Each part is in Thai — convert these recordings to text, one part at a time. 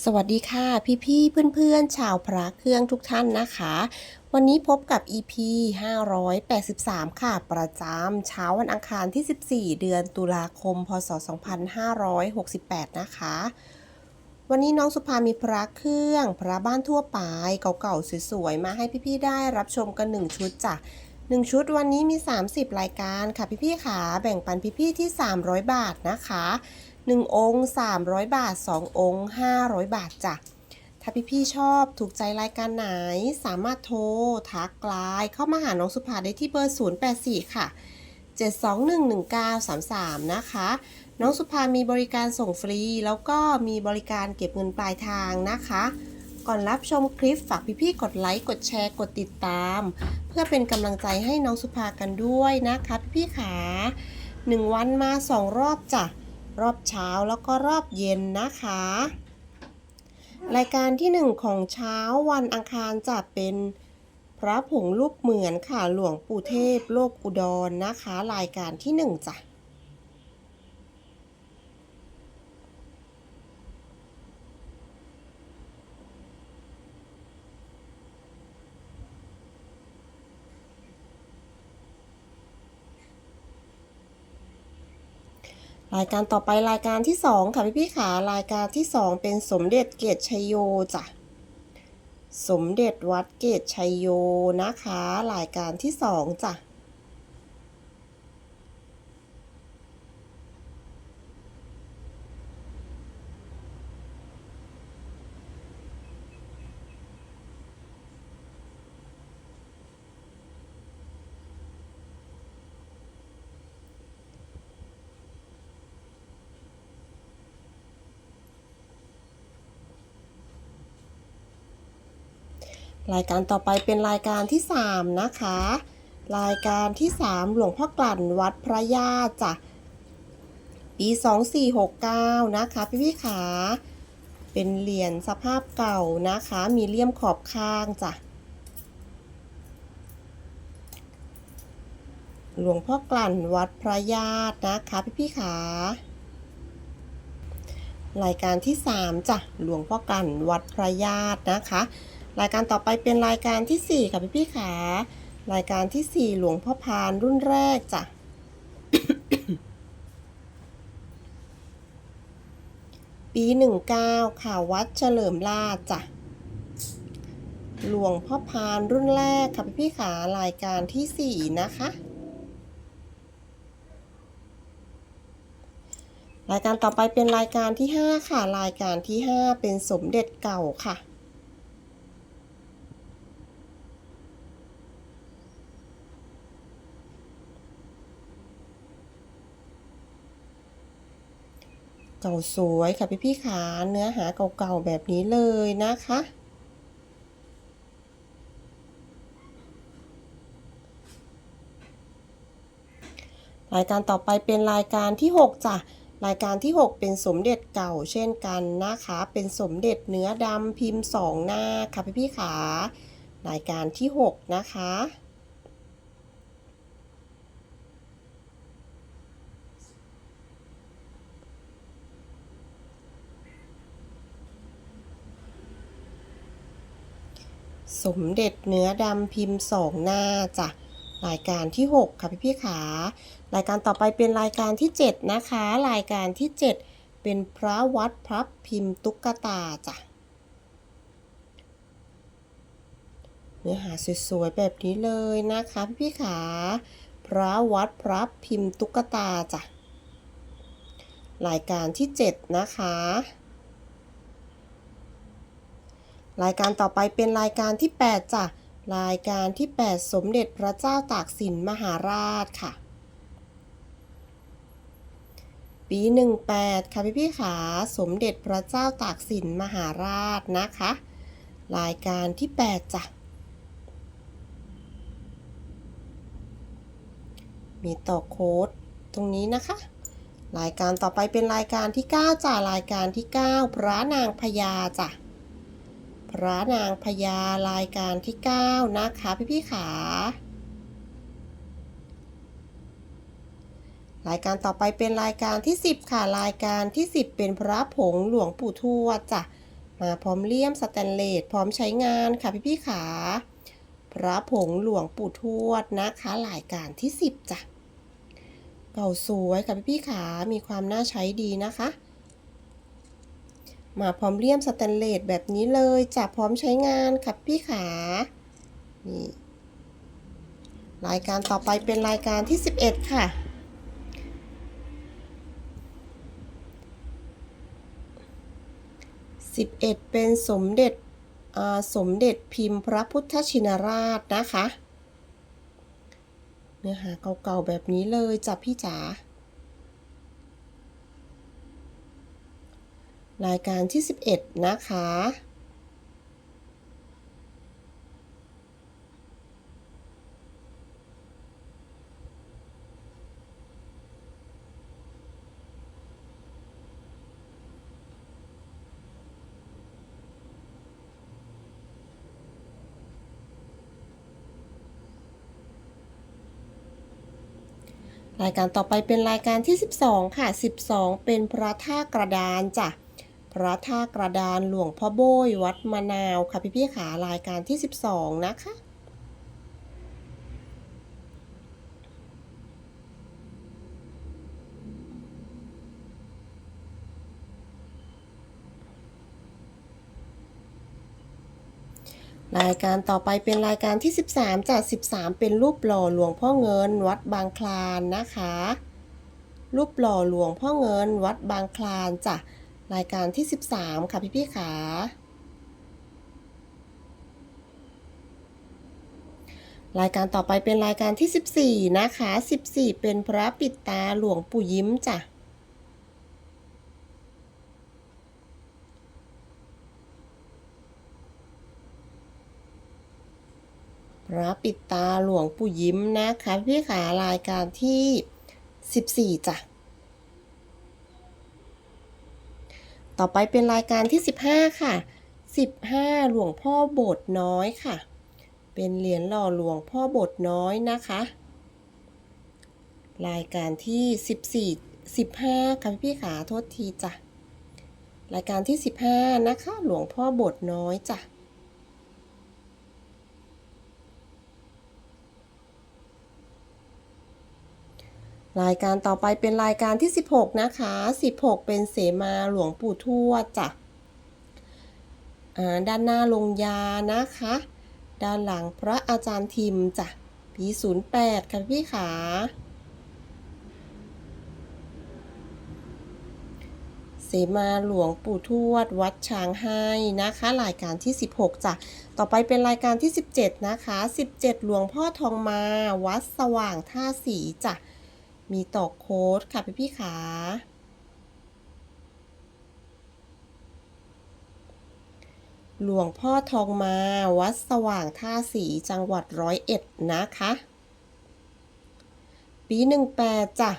สวัสดีค่ะ พี่ๆเพื่อนๆ ชาวพระเครื่องทุกท่านนะคะ วันนี้พบกับ EP 583 ค่ะ ประจำเช้าวันอังคารที่ 14 เดือนตุลาคม พศ 2568 นะคะ วันนี้น้องสุภามีพระเครื่อง พระบ้านทั่วไปเก่าๆสวยๆ มาให้พี่ๆ ได้รับชมกัน 1 ชุดจ้ะ1 ชุดวันนี้มี 30 รายการค่ะพี่ๆค่ะแบ่งปันพี่ๆที่ 300 บาทนะคะ 1 องค์ 300 บาท 2 องค์ 500 บาทจ้ะ ถ้าพี่ๆชอบถูกใจรายการไหน สามารถโทร ทักไลน์เข้ามาหาน้องสุภาได้ที่เบอร์ 084 ค่ะ 7211933 นะคะ น้องสุภามีบริการส่งฟรี แล้วก็มีบริการเก็บเงินปลายทางนะคะก่อนรับชมคลิปฝากพี่ๆ กดไลค์ กดแชร์ กดติดตาม เพื่อเป็นกำลังใจให้น้องสุภากันด้วยนะคะ พี่ๆขาหนึ่งวันมาสองรอบจ้ะ รอบเช้าแล้วก็รอบเย็นนะคะ รายการที่หนึ่งของเช้าวันอังคารจะเป็นพระผงรูปเหมือนค่ะหลวงปู่เทพโลกอุดรนะคะ รายการที่หนึ่งจ้ะ รายการต่อไปรายการที่สองค่ะพี่พี่ขารายการที่สองเป็นสมเด็จเกตชัยโยจ้ะสมเด็จวัดเกตชัยโยนะคะ รายการที่สองจ้ะ รายการต่อไปเป็นรายการที่สามนะคะ รายการที่สามหลวงพ่อกลั่นวัดพระญาติจ้ะปี 2469 นะคะพี่พี่ขาเป็นเหรียญสภาพเก่านะคะ มีเลี่ยมขอบข้างจ้ะหลวงพ่อกลั่นวัดพระญาตินะคะพี่พี่ขารายการที่ 3จ้ะหลวงพ่อกลั่นวัดพระญาตินะคะ รายการต่อไปเป็นรายการที่ 4 ค่ะพี่พี่ขารายการที่ 4 หลวงพ่อพานรุ่นแรกจ้ะปี 19 ค่ะวัดเฉลิมราชจ้ะหลวงพ่อพานรุ่นแรกค่ะพี่พี่ขารายการที่ 4 นะคะ รายการต่อไปเป็นรายการที่ 5 ค่ะ รายการที่ 5 เป็นสมเด็จเก่าค่ะ เก่าสวยค่ะพี่พี่ขาเนื้อหาเก่าๆแบบนี้เลยนะคะ รายการต่อไปเป็นรายการที่ 6จ้ะรายการที่ 6 เป็นสมเด็จเก่าเช่นกันนะคะ เป็นสมเด็จเนื้อดำพิมพ์สองหน้าค่ะพี่พี่ขารายการที่ 6 นะคะ สมเด็จเนื้อดำพิมพ์สองหน้าจ้ะรายการที่ 6 ค่ะพี่พี่ขารายการต่อไปเป็นรายการที่ 7 นะคะ รายการที่ 7 เป็นพระวัดพับพิมพ์ตุ๊กตาจ้ะเนื้อหาสวยๆแบบนี้เลยนะคะพี่พี่ขาพระวัดพระพิมพ์ตุ๊กตาจ้ะรายการที่ 7 นะคะ รายการต่อไปเป็นรายการที่ 8จ้ะรายการที่ 8 สมเด็จพระเจ้าตากสินมหาราชค่ะ ปี 18 ค่ะพี่พี่ๆขาสมเด็จพระเจ้าตากสินมหาราชนะคะ รายการที่ 8จ้ะมีต่อโค้ดตรงนี้นะคะ รายการต่อไปเป็นรายการที่ 9จ้ะรายการที่ 9 พระนางพญาจ้ะ พระนางพญารายการที่ 9 นะคะ พี่พี่ๆขารายการต่อไปเป็นรายการที่ 10 ค่ะ รายการที่ 10 เป็นพระผงหลวงปู่ทวดจ้ะมาพร้อมเลี่ยมสแตนเลสพร้อมใช้งานค่ะพี่พี่ๆขาพระผงหลวงปู่ทวดนะคะหลายการที่ 10จ้ะเก่าสวยค่ะพี่พี่ๆขามีความน่าใช้ดีนะคะ มาพร้อมเลี่ยมสแตนเลสแบบนี้เลยจะพร้อมใช้งานค่ะพี่ขา นี่ รายการต่อไปเป็นรายการที่ 11 ค่ะ 11 เป็นสมเด็จสมเด็จพิมพ์พระพุทธชินราชนะคะ เนื้อหาเก่าๆแบบนี้เลยจ้ะพี่จ๋า รายการที่ 11 นะคะ รายการต่อไปเป็นรายการที่ 12 ค่ะ 12 เป็นพระท่ากระดานจ้ะ พระท่ากระดานหลวงพ่อโบยวัดมะนาวค่ะพี่พี่ขารายการที่ 12 นะคะ รายการต่อไปเป็นรายการที่ 13จาก13 เป็นรูปหล่อหลวงพ่อเงินวัดบางคลานนะคะ รูปหล่อหลวงพ่อเงินวัดบางคลานจ้ะ รายการที่ 13 ค่ะพี่พี่ขารายการต่อไปเป็นรายการที่ 14 นะคะ 14 เป็นพระปิดตาหลวงปู่ยิ้มจ้ะ พระปิดตาหลวงปู่ยิ้มนะคะ พี่ขารายการที่ 14 จ้ะ ต่อไปเป็นรายการที่ 15 ค่ะ 15 หลวงพ่อโบสถ์น้อยค่ะ เป็นเหรียญหล่อหลวงพ่อโบสถ์น้อยนะคะ รายการที่ 14 15ค่ะพี่ขาโทษทีจ้ะ รายการที่ 15 นะคะ หลวงพ่อโบสถ์น้อยจ้ะ รายการต่อไปเป็นรายการที่ 16 นะคะ 16 เป็นเสมาหลวงปู่ทวดจ้ะอ่าด้านหน้าลงยานะคะ ด้านหลังพระอาจารย์ทิมจ้ะ ปี 08 ค่ะพี่ขา เสมาหลวงปู่ทวด วัดช้างให้นะคะ รายการที่ 16 จ้ะ ต่อไปเป็นรายการที่ 17 นะคะ 17 หลวงพ่อทองมา วัดสว่างท่าสีจ้ะ มีต่อโค้ดค่ะพี่พี่ขาหลวงพ่อทองมาวัดสว่างท่าสีจังหวัดร้อยเอ็ดนะคะ ปีหนึ่งแปดจ้ะ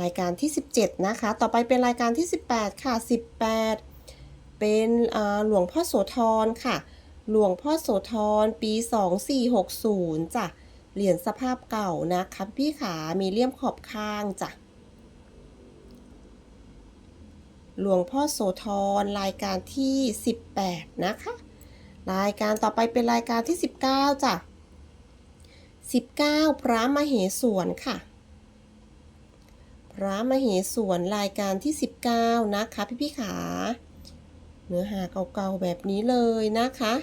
รายการที่ 17 นะคะ ต่อไปเป็นรายการที่ 18 ค่ะ 18 เป็นหลวงพ่อโสธรค่ะ หลวงพ่อโสธรปี 2460 จ้ะ เหรียญสภาพเก่านะคะพี่ขา มีเลี่ยมขอบข้างจ้ะ หลวงพ่อโสธรรายการที่ 18 นะคะ รายการต่อไปเป็นรายการที่ 19จ้ะ 19 พระมเหสวนค่ะ พระมเหสวนรายการที่ 19 นะคะพี่พี่ขา เนื้อหาเก่าๆแบบนี้เลยนะคะ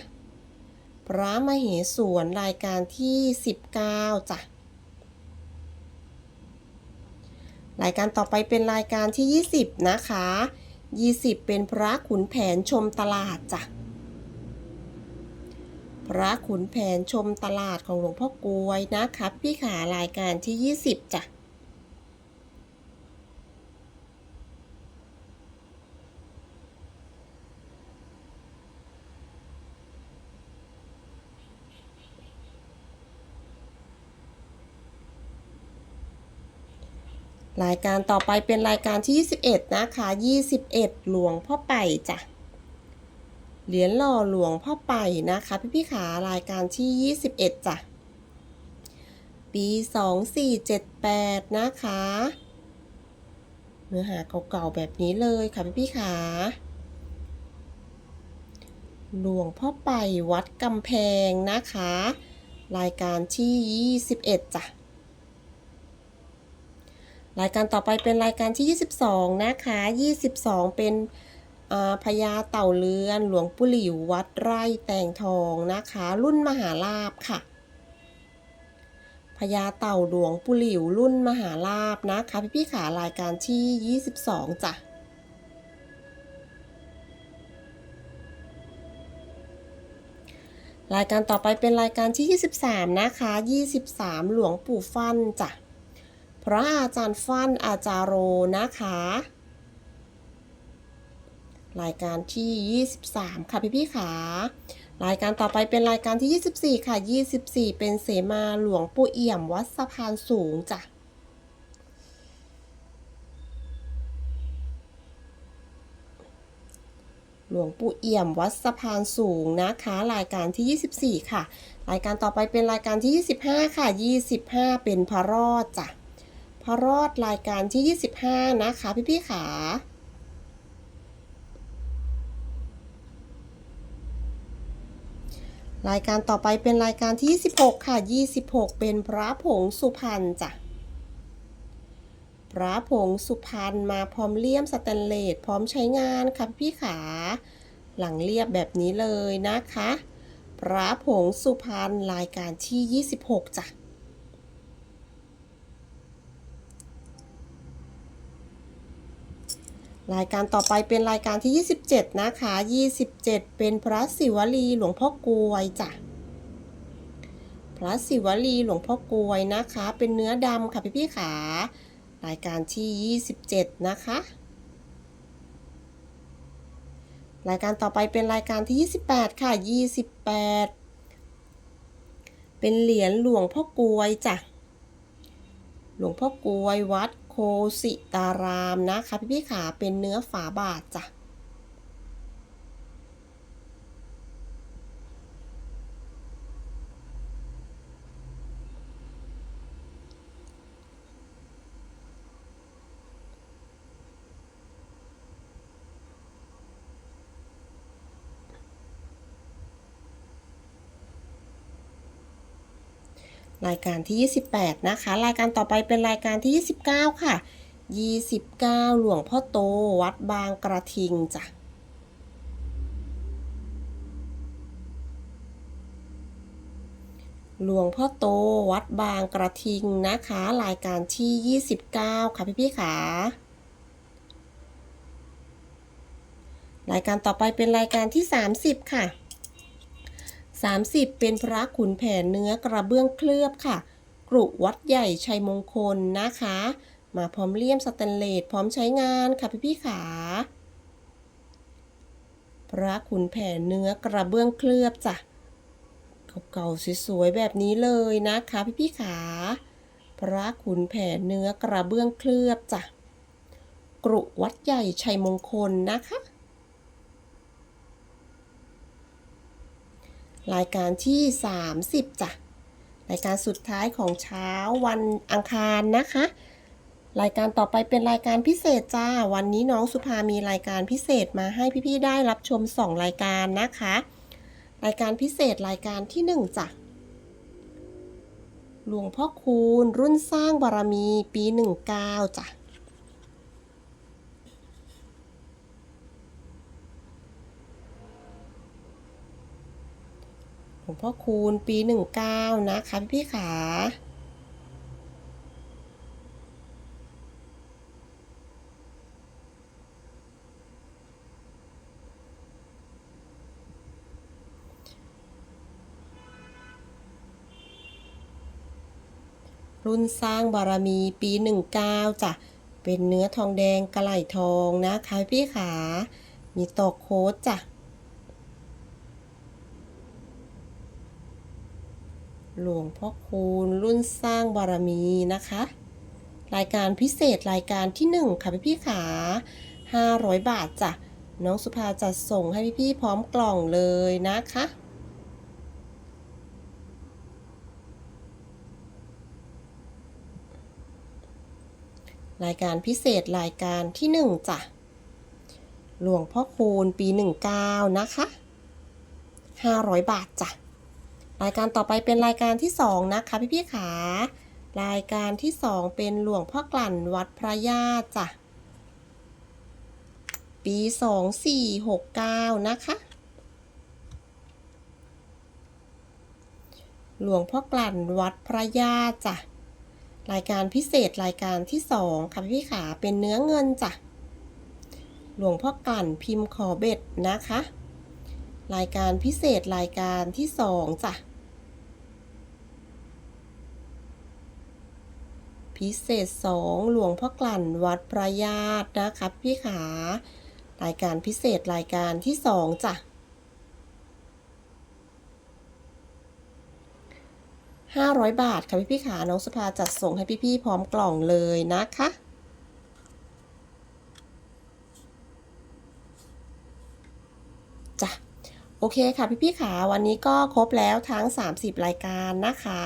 พระมเหสวนรายการที่ 19จ้ะรายการต่อไปเป็นรายการที่ 20 นะคะ 20 เป็นพระขุนแผนชมตลาดจ้ะ พระขุนแผนชมตลาดของหลวงพ่อกลวยนะคะ พี่ขารายการที่ 20จ้ะ รายการต่อไปเป็นรายการที่ 21 นะคะ 21 หลวงพ่อไปจ้ะ เหรียญหล่อหลวงพ่อไปนะคะ พี่พี่ขารายการที่ 21 จ้ะ ปี 2478 นะคะ เนื้อหาเก่าๆแบบนี้เลยค่ะพี่พี่ขาหลวงพ่อไปวัดกำแพงนะคะ รายการที่ 21 จ้ะ รายการต่อไปเป็นรายการที่ 22 นะคะ 22 เป็นพญาเต่าเรือน หลวงปู่หลิววัดไร่แตงทองนะคะ รุ่นมหาลาภค่ะพญาเต่าหลวงปู่หลิวรุ่นมหาลาภนะคะพี่พี่ขารายการที่ 22จ้ะรายการต่อไปเป็นรายการที่ 23 นะคะ 23 หลวงปู่ฟั่นจ้ะ พระอาจารย์ฟั่นอาจารโรนะคะ รายการที่ 23 ค่ะพี่พี่ขารายการต่อไปเป็นรายการที่ 24 ค่ะ 24 เป็นเสมาหลวงปู่เอี่ยมวัดสะพานสูงจ้ะหลวงปู่เอี่ยมวัดสะพานสูงนะคะ รายการที่ 24 ค่ะ รายการต่อไปเป็นรายการที่ 25 ค่ะ 25 เป็นพระรอดจ้ะ ระรอดรายการที่ 25 นะคะพี่ๆขารายการต่อไปเป็นรายการที่ 26 ค่ะ 26 เป็นพระผงสุพรรณจ้ะ พระผงสุพรรณมาพร้อมเลี่ยมสแตนเลสพร้อมใช้งานค่ะพี่ขา หลังเรียบแบบนี้เลยนะคะ พระผงสุพรรณรายการที่ 26จ้ะ รายการต่อไปเป็นรายการที่ 27 นะคะ 27 เป็นพระศิวลีหลวงพ่อกลวยจ้ะ พระศิวลีหลวงพ่อกลวยนะคะ เป็นเนื้อดำค่ะพี่พี่ๆขารายการที่ 27 นะคะ รายการต่อไปเป็นรายการที่ 28 ค่ะ 28 เป็นเหรียญหลวงพ่อกลวยจ้ะ หลวงพ่อกลวยวัด สิตารามนะคะพี่พี่ๆขาเป็นเนื้อฝาบาทจ้ะ รายการที่ 28 นะคะ รายการต่อไปเป็นรายการที่ 29 ค่ะ 29 หลวงพ่อโต วัดบางกระทิงจ้ะหลวงพ่อโต วัดบางกระทิงนะคะ รายการที่ 29 ค่ะพี่พี่ๆขารายการต่อไปเป็นรายการที่ 30 ค่ะ 30 เป็นพระขุนแผนเนื้อกระเบื้องเคลือบค่ะ กรุวัดใหญ่ชัยมงคลนะคะ มาพร้อมเลี่ยมสแตนเลสพร้อมใช้งานค่ะพี่พี่ขา พระขุนแผนเนื้อกระเบื้องเคลือบจ้ะ เก่าๆสวยๆแบบนี้เลยนะคะพี่พี่ขา พระขุนแผนเนื้อกระเบื้องเคลือบจ้ะ กรุวัดใหญ่ชัยมงคลนะคะ รายการที่ 30จ้ะรายการสุดท้ายของเช้าวันอังคารนะคะ รายการต่อไปเป็นรายการพิเศษจ้า วันนี้น้องสุภามีรายการพิเศษมาให้พี่ๆได้รับชม 2 รายการนะคะ รายการพิเศษรายการที่ 1จ้ะหลวงพ่อคูณรุ่นสร้างบารมีปี 19จ้ะ หลวง พ่อคูณปี 19 นะคะพี่ขารุ่นสร้างบารมีปี 19จ้ะ เป็นเนื้อทองแดงกระไหลทองนะคะพี่ขา มีตอกโค้ดจ้ะ หลวงพ่อคูณรุ่นสร้างบารมีนะคะ รายการพิเศษรายการที่ 1 ค่ะพี่พี่ขา500 บาทจ้ะน้องสุภาจัดส่งให้พี่พี่พร้อมกล่องเลยนะคะรายการพิเศษรายการที่หนึ่งจ้ะ หลวงพ่อคูณปี 19 นะคะ 500 บาทจ้ะ รายการต่อไปเป็นรายการที่ 2 นะคะพี่พี่ๆขารายการที่ 2 เป็นหลวงพ่อกลั่นวัดพระญาติจ้ะปี 2469 นะคะ หลวงพ่อกลั่นวัดพระญาติจ้ะรายการพิเศษรายการที่ 2 ค่ะพี่พี่ขาเป็นเนื้อเงินจ้ะหลวงพ่อกลั่นพิมพ์ขอเบ็ดนะคะ รายการพิเศษรายการที่สองจ้ะ พิเศษสองหลวงพ่อกลั่นวัดพระญาตินะคะพี่ขารายการพิเศษรายการที่สองจ้ะ500 บาทค่ะพี่พี่ขาน้องสุภาจัดส่งให้พี่ๆพร้อมกล่องเลยนะคะ จ้ะ โอเคค่ะพี่ๆขาวันนี้ก็ครบแล้วทั้ง 30 รายการนะคะ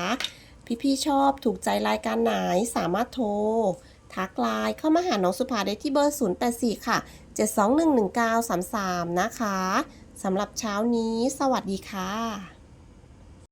พี่ๆชอบถูกใจรายการไหนสามารถโทร ทักไลน์เข้ามาหาน้องสุภาได้ที่เบอร์ 084 ค่ะ 7211933 นะคะสำหรับเช้านี้ สวัสดีค่ะ